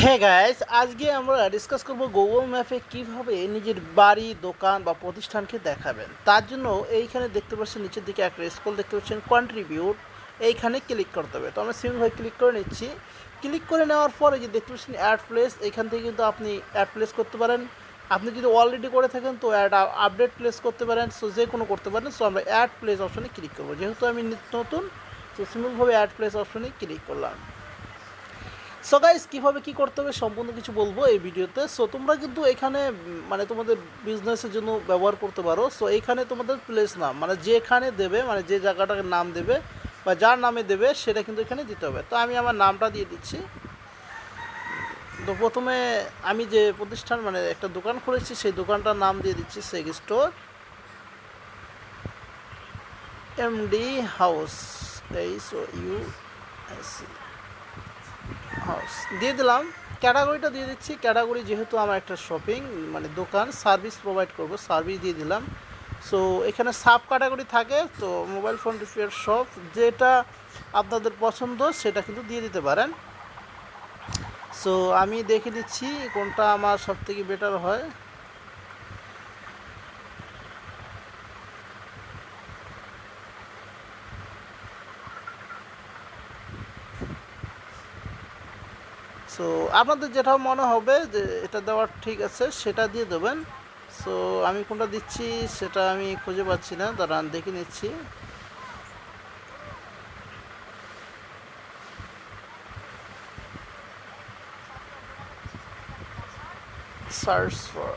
হ্যাঁ গাইস আজকে আমরা ডিসকাস করব গুগল ম্যাপে কীভাবে নিজের বাড়ি, দোকান বা প্রতিষ্ঠানকে দেখাবেন। তার জন্য এইখানে দেখতে পাচ্ছেন, নিচের দিকে একটা স্কুল দেখতে পাচ্ছেন কন্ট্রিবিউট এইখানে ক্লিক করতে হবে। তো আমরা সিম্পলভাবে ক্লিক করে নিচ্ছি। ক্লিক করে নেওয়ার পরে যে দেখতে পাচ্ছেন অ্যাড প্লেস এইখান থেকে কিন্তু আপনি অ্যাড প্লেস করতে পারেন। আপনি যদি অলরেডি করে থাকেন, তো অ্যাড আপডেট প্লেস করতে পারেন। সো যে কোনো করতে পারেন। সো আমরা অ্যাড প্লেস অপশনে ক্লিক করব। যেহেতু আমি নিত্য নতুন, তো সিম্পলভাবে অ্যাড প্লেস অপশনে ক্লিক করলাম। সো গাইস কীভাবে কী করতে হবে সম্পূর্ণ কিছু বলব এই ভিডিওতে। সো তোমরা কিন্তু এখানে মানে তোমাদের বিজনেসের জন্য ব্যবহার করতে পারো। সো এখানে তোমাদের প্লেস নাম মানে যেখানে দেবে মানে যে জায়গাটাকে নাম দেবে বা যার নামে দেবে, সেটা কিন্তু এখানে দিতে হবে। তো আমি আমার নামটা দিয়ে দিচ্ছি। তো প্রথমে আমি যে প্রতিষ্ঠান মানে একটা দোকান খুলেছি, সেই দোকানটার নাম দিয়ে দিচ্ছি SEG store MD house H U S দিয়ে দিলাম। ক্যাটাগরিটা দিয়ে দিচ্ছি। ক্যাটাগরি যেহেতু আমার একটা শপিং মানে দোকান সার্ভিস প্রোভাইড করব সার্ভিস দিয়ে দিলাম। সো এখানে সাব ক্যাটাগরি থাকে, তো মোবাইল ফোন রিপেয়ার শপ যেটা আপনাদের পছন্দ, সেটা কিন্তু দিয়ে দিতে পারেন। সো আমি দেখে দিচ্ছি কোনটা আমার সবথেকে বেটার হয়। সো আপনাদের যেটা মনে হবে যে এটা দেওয়ার ঠিক আছে, সেটা দিয়ে দেবেন। সো আমি কোনটা দিচ্ছি সেটা আমি খুঁজে পাচ্ছি না। দাঁড়ান, দেখে নিচ্ছি। সার্চ ফর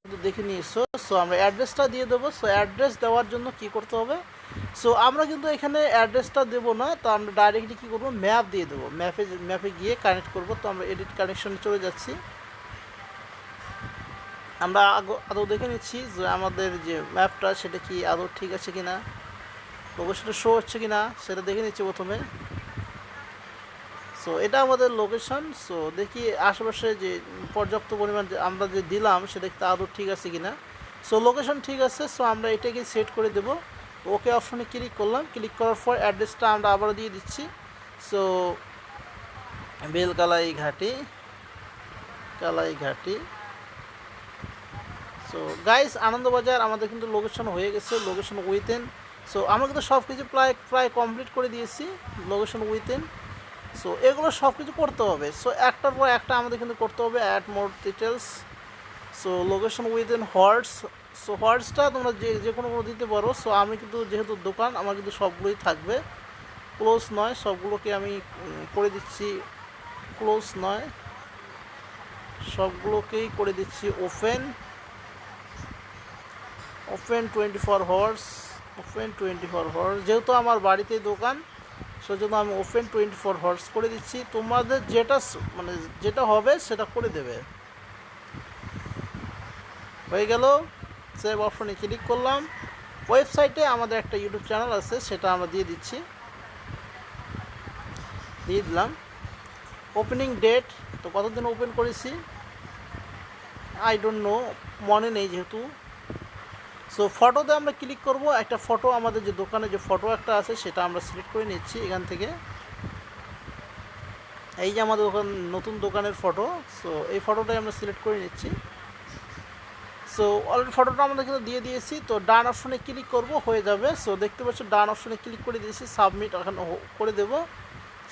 কিন্তু দেখে নিয়েছো সো আমরা অ্যাড্রেসটা দিয়ে দেবো সো অ্যাড্রেস দেওয়ার জন্য কি করতে হবে? সো আমরা কিন্তু এখানে অ্যাড্রেসটা দেবো না, তো আমরা ডাইরেক্টলি কী করব? ম্যাপ দিয়ে দেবো। ম্যাপে ম্যাপে গিয়ে কানেক্ট করব, তো আমরা এডিট কানেকশনে চলে যাচ্ছি। আমরা আদৌ দেখে নিচ্ছি যে আমাদের যে ম্যাপটা সেটা কি আদৌ ঠিক আছে কি না লোকেশনটা শো হচ্ছে কি না সেটা দেখে নিচ্ছি প্রথমে। সো এটা আমাদের লোকেশন সো দেখি আশেপাশে যে পর্যাপ্ত পরিমাণ আমরা যে দিলাম, সেটা কি আদৌ ঠিক আছে কি না সো লোকেশন ঠিক আছে সো আমরা এটাকে সেট করে দেব। ওকে অপশনে ক্লিক করলাম। ক্লিক করার পর অ্যাড্রেসটা আমরা আবারও দিয়ে দিচ্ছি। সো বেলকালাই ঘাটি, কালাই ঘাটি। সো গাইস আনন্দবাজার আমাদের কিন্তু লোকেশন হয়ে গেছে লোকেশন উইথেন সো আমরা কিন্তু সব কিছু প্রায় প্রায় কমপ্লিট করে দিয়েছি লোকেশন উইথেন সো এগুলো সব কিছু করতে হবে। সো একটার পর একটা আমাদের কিন্তু করতে হবে add more details so location within what's so হোয়াটসটা তোমরা যে যে কোনো কোনো দিতে পারো। সো আমি কিন্তু যেহেতু দোকান, আমার কিন্তু সবগুলোই থাকবে। ক্লোজ নয়, সবগুলোকে আমি করে দিচ্ছি। ক্লোজ নয়। সবগুলোকেই করে দিচ্ছি open open twenty four hours open twenty four hours যেহেতু আমার বাড়িতেই দোকান সেজন্য আমি ওপেন টোয়েন্টি ফোর হর্স করে দিচ্ছি। তোমাদের যেটা মানে যেটা হবে সেটা করে দেবে। হয়ে গেল। সেভ অপশনে ক্লিক করলাম। ওয়েবসাইটে আমাদের একটা ইউটিউব চ্যানেল আছে, সেটা আমরা দিয়ে দিচ্ছি। দিয়ে দিলাম। ওপেনিং ডেট তো কতদিন ওপেন করেছি? আই ডোন্ট নো মনে নেই যেহেতু। সো ফটোতে আমরা ক্লিক করব। একটা ফটো আমাদের যে দোকানে যে ফটো একটা আছে, সেটা আমরা সিলেক্ট করে নিচ্ছি এখান থেকে। এই যে আমাদের দোকান নতুন দোকানের ফটো সো এই ফটোটাই আমরা সিলেক্ট করে নিচ্ছি। সো অলরেডি ফটোটা আমাদের কিন্তু দিয়ে দিয়েছি। তো, ডান অপশনে ক্লিক করব, হয়ে যাবে। সো দেখতে পাচ্ছ, ডান অপশনে ক্লিক করে দিয়েছি সাবমিট এখন করে দেব।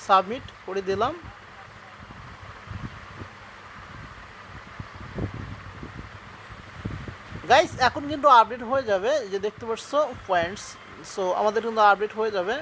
সাবমিট করে দিলাম। গাইস এখন কিন্তু আপডেট হয়ে যাবে যে দেখতে পাচ্ছ পয়েন্টস সো আমাদের কিন্তু আপডেট হয়ে যাবে।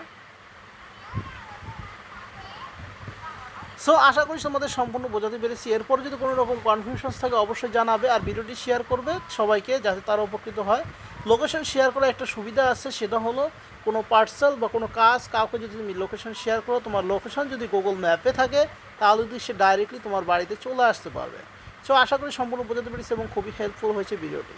সো আশা করি তোমাদের সম্পূর্ণ বোঝাতে পেরেছি। এরপর যদি কোনো রকম কনফিউশন থাকে, অবশ্যই জানাবে আর ভিডিওটি শেয়ার করবে সবাইকে, যাতে তারা উপকৃত হয়। লোকেশন শেয়ার করার একটা সুবিধা আছে, সেটা হলো কোনো পার্সেল বা কোনো কাজ কাউকে যদি তুমি লোকেশন শেয়ার করো, তোমার লোকেশন যদি গুগল ম্যাপে থাকে, তাহলে যদি সে ডাইরেক্টলি তোমার বাড়িতে চলে আসতে পারবে। সো আশা করি সম্পূর্ণ বোঝাতে পেরেছি এবং খুবই হেল্পফুল হয়েছে ভিডিওটি